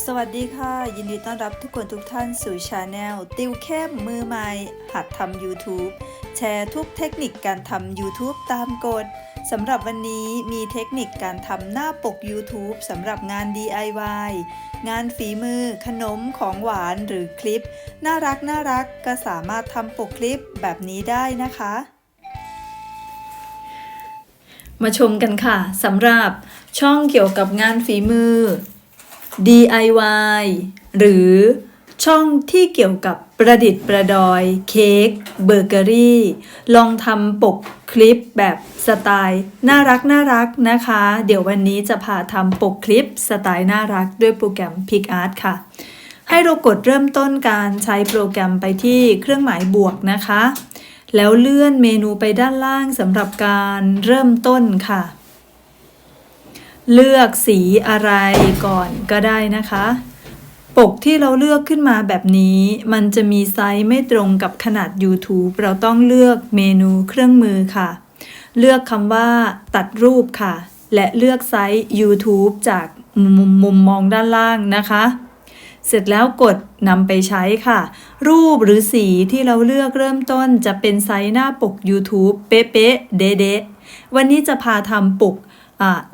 สวัสดีค่ะ ยินดีต้อนรับทุกคนทุกท่านสู่ช anel ติวเข้มมือใหม่ หัดทำ YouTube แชร์ทุกเทคนิคการทำ YouTube ตามกฎสำหรับวันนี้มีเทคนิคการทำหน้าปก YouTube สำหรับงาน DIY งานฝีมือ ขนมของหวานหรือคลิป น่ารักน่ารักก็สามารถทำปกคลิปแบบนี้ได้นะคะ มาชมกันค่ะสำหรับช่องเกี่ยวกับงานฝีมือ DIY หรือช่องที่เกี่ยวกับประดิษฐ์ประดอย เค้กเบเกอรี่ ลองทำปกคลิปแบบสไตล์น่ารักน่ารักนะคะ เดี๋ยววันนี้จะพาทำปกคลิปสไตล์น่ารักด้วยโปรแกรม PicArt ค่ะ ให้เรากดเริ่มต้นการใช้โปรแกรมไปที่เครื่องหมายบวกนะคะ แล้วเลื่อนเมนูไปด้านล่างสำหรับการเริ่มต้นค่ะ เลือกสีอะไรก่อนก็ได้นะคะ ปกที่เราเลือกขึ้นมาแบบนี้ มันจะมีไซส์ไม่ตรงกับขนาด YouTube เราต้องเลือกเมนูเครื่องมือค่ะ เลือกคำว่าตัดรูปค่ะ และเลือกไซส์ YouTube จากมุมมุมมองด้านล่างนะคะ เสร็จแล้วกดนำไปใช้ค่ะ รูปหรือสีที่เราเลือกเริ่มต้นจะเป็นไซส์หน้าปก YouTube เป๊ะๆเด๊ะๆวันนี้จะพาทำปก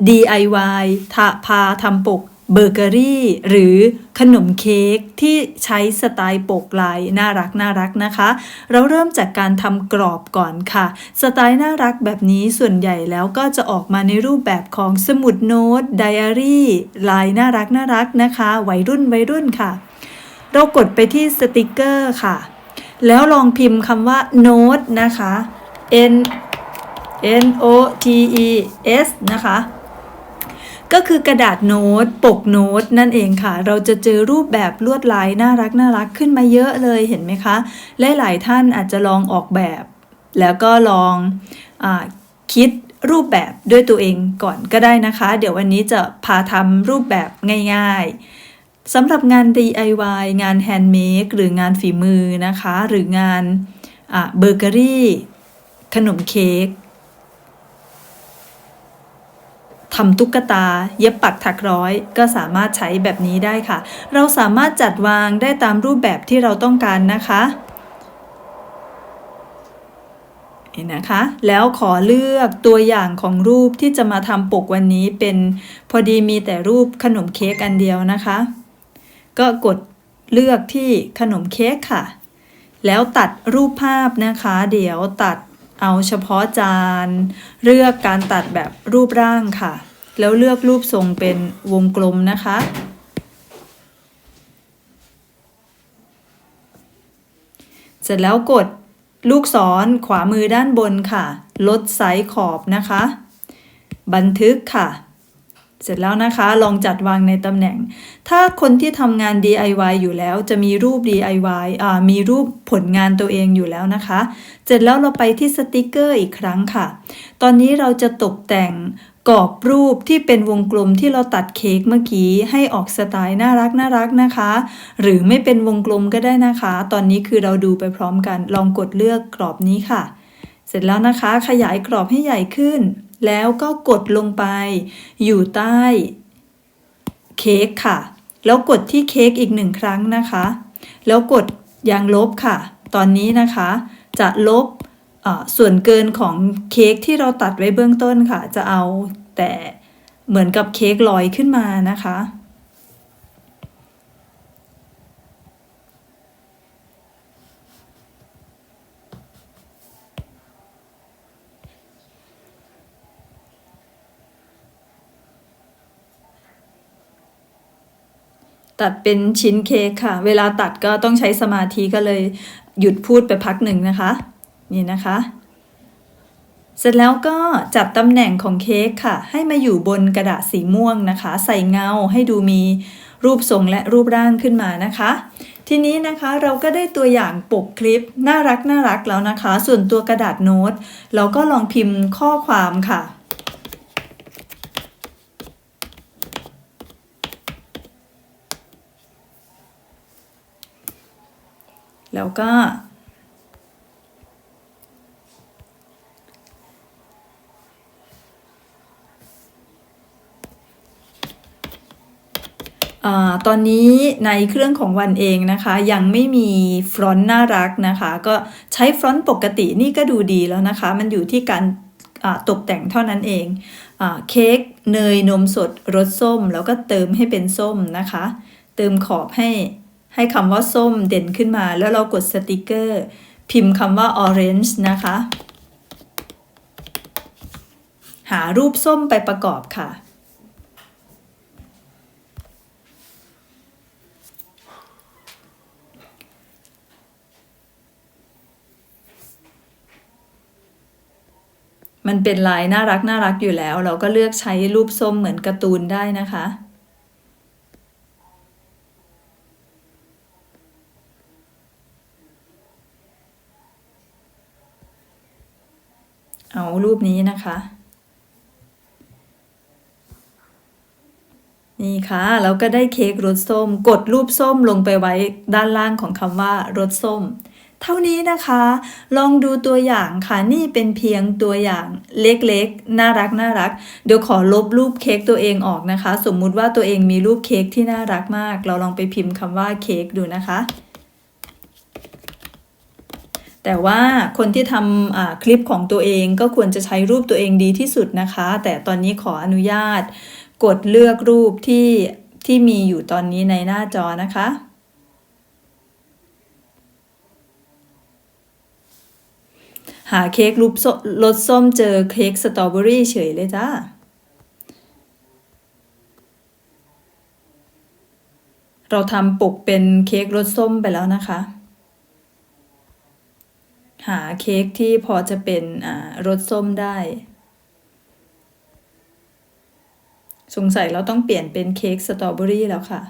DIY ทาพาทำปกเบเกอรี่หรือขนมเค้กที่ใช้สไตล์ปกลายน่ารักน่ารักนะคะ เราเริ่มจากการทำกรอบก่อนค่ะ สไตล์น่ารักแบบนี้ส่วนใหญ่แล้วก็จะออกมาในรูปแบบของสมุดโน้ตไดอารี่ลายน่ารักน่ารักนะคะวัยรุ่นวัยรุ่นค่ะ เรากดไปที่สติกเกอร์ค่ะ แล้วลองพิมพ์คำว่าโน้ตนะคะ N N O T E S นะคะ ก็คือกระดาษโน้ต ปกโน้ตนั่นเองค่ะ เราจะเจอรูปแบบลวดลายน่ารักน่ารักขึ้นมาเยอะเลยเห็นไหมคะและหลายท่านอาจจะลองออกแบบ แล้วก็ลองอคิดรูปแบบด้วยตัวเองก่อนก็ได้นะคะ เดี๋ยววันนี้จะพาทำรูปแบบง่ายๆสำหรับงาน DIY งานแฮนด์เมดหรืองานฝีมือนะคะ หรืองานเบเกอรี่ ขนมเค้ก ทำตุ๊กตา เย็บปักถักร้อย ก็สามารถใช้แบบนี้ได้ค่ะ เราสามารถจัดวางได้ตามรูปแบบที่เราต้องการนะคะเห็นนะคะแล้วขอเลือกตัวอย่างของรูปที่จะมาทำปกวันนี้เป็นพอดีมีแต่รูปขนมเค้กอันเดียวนะคะ ก็กดเลือกที่ขนมเค้กค่ะ แล้วตัดรูปภาพนะคะ เดี๋ยวตัดเอาเฉพาะจาน เลือกการตัดแบบรูปร่างค่ะ แล้วเลือกรูปทรงเป็นวงกลมนะคะ เสร็จแล้วกดลูกศรขวามือด้านบนค่ะ ลดไซส์ขอบนะคะ บันทึกค่ะ เสร็จแล้วนะคะ ลองจัดวางในตำแหน่ง ถ้าคนที่ทำงาน DIY อยู่แล้วจะมีรูป DIY อ่ามีรูปผลงานตัวเองอยู่แล้วนะคะ เสร็จแล้วเราไปที่สติกเกอร์อีกครั้งค่ะ ตอนนี้เราจะตกแต่ง กรอบรูปที่เป็นวงกลมที่เราตัดเค้กเมื่อกี้ให้ออกสไตล์น่ารักน่ารักนะคะ หรือไม่เป็นวงกลมก็ได้นะคะ ตอนนี้คือเราดูไปพร้อมกัน ลองกดเลือกกรอบนี้ค่ะ เสร็จแล้วนะคะ ขยายกรอบให้ใหญ่ขึ้น แล้วก็กดลงไป อยู่ใต้เค้กค่ะ แล้วกดที่เค้กอีกหนึ่งครั้งนะคะ แล้วกดยางลบค่ะ ตอนนี้นะคะ จะลบ ส่วนเกินของเค้กที่เราตัดไว้เบื้องต้นค่ะ จะเอาแต่เหมือนกับเค้กลอยขึ้นมานะคะ ตัดเป็นชิ้นเค้กค่ะ เวลาตัดก็ต้องใช้สมาธิก็เลยหยุดพูดไปพักหนึ่งนะคะ นี่นะคะ เสร็จแล้วก็จัดตำแหน่งของเค้กค่ะ ให้มาอยู่บนกระดาษสีม่วงนะคะ ใส่เงาให้ดูมีรูปทรงและรูปร่างขึ้นมานะคะ ทีนี้นะคะเราก็ได้ตัวอย่างปกคลิปน่ารักน่ารักแล้วนะคะ ส่วนตัวกระดาษโน้ต เราก็ลองพิมพ์ข้อความค่ะแล้วก็ ตอนนี้ในเครื่องของวันเองนะคะ ยังไม่มีฟรอนต์น่ารักนะคะ ก็ใช้ฟรอนต์ปกตินี่ก็ดูดีแล้วนะคะ มันอยู่ที่การตกแต่งเท่านั้นเองอเค้กเนยนมสดรสส้ม แล้วก็เติมให้เป็นส้มนะคะ เติมขอบให้ให้คำว่าส้มเด่นขึ้นมา แล้วเรากดสติกเกอร์ พิมพ์คำว่า orange นะคะ หารูปส้มไปประกอบค่ะ มันเป็นลายน่ารักน่ารักอยู่แล้ว เราก็เลือกใช้รูปส้มเหมือนการ์ตูนได้นะคะเอารูปนี้นะคะ นี่ค่ะ เราก็ได้เค้กรสส้ม กดรูปส้มลงไปไว้ด้านล่างของคำว่ารสส้ม เท่านี้นะคะ ลองดูตัวอย่างค่ะ นี่เป็นเพียงตัวอย่างเล็กๆ น่ารักน่ารัก เดี๋ยวขอลบรูปเค้กตัวเองออกนะคะ สมมุติว่าตัวเองมีรูปเค้กที่น่ารักมาก เราลองไปพิมพ์คำว่าเค้กดูนะคะ แต่ว่าคนที่ทำคลิปของตัวเองก็ควรจะใช้รูปตัวเองดีที่สุดนะคะ แต่ตอนนี้ขออนุญาต กดเลือกรูปที่ที่มีอยู่ตอนนี้ในหน้าจอนะคะ หาเค้กรูปรสส้มเจอเค้กสตรอเบอรี่เฉยเลยจ้าเราทำปกเป็นเค้กรสส้มไปแล้วนะคะ หาเค้กที่พอจะเป็นอ่ารสส้มได้ สงสัยเราต้องเปลี่ยนเป็นเค้กสตรอเบอรี่แล้วค่ะ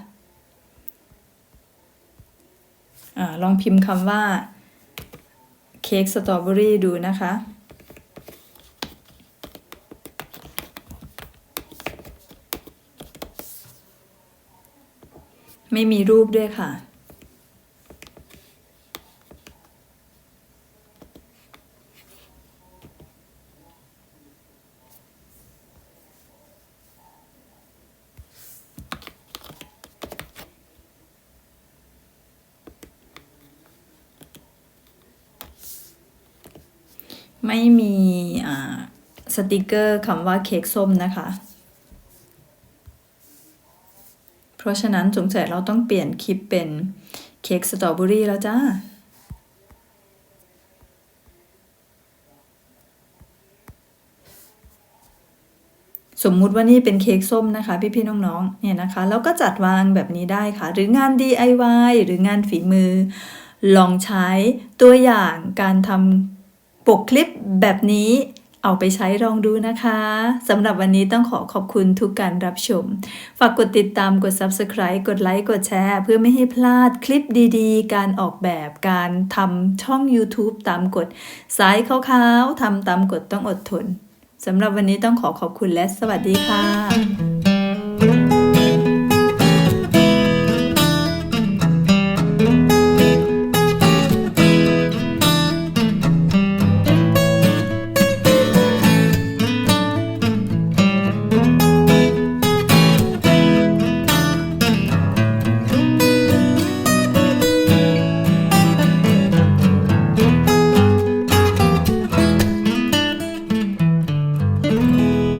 อาลองพิมพ์คำว่า ค้กสตรอเบอรี่ดูนะคะ ไม่มีรูปด้วยค่ะ ไม่มีอ่าสติกเกอร์คำว่าเค้กส้มนะคะ เพราะฉะนั้นสงสัยเราต้องเปลี่ยนคลิปเป็นเค้กสตรอเบอรี่แล้วจ้าสมมุติว่านี่เป็นเค้กส้มนะคะพี่ๆน้องๆเนี่ยนะคะแล้วก็จัดวางแบบนี้ได้ค่ะ หรืองาน DIY หรืองานฝีมือ ลองใช้ตัวอย่างการทำ ปกคลิปแบบนี้เอาไปใช้ลองดูนะคะสำหรับวันนี้ต้องขอขอบคุณทุกการรับชม ฝากกดติดตามกด Subscribe กดไลค์กดแชร์ เพื่อไม่ให้พลาดคลิปดีๆ การออกแบบการทำช่อง YouTube ตามกฎสายขาวๆทำตามกฎต้องอดทนสำหรับวันนี้ต้องขอขอบคุณและสวัสดีค่ะ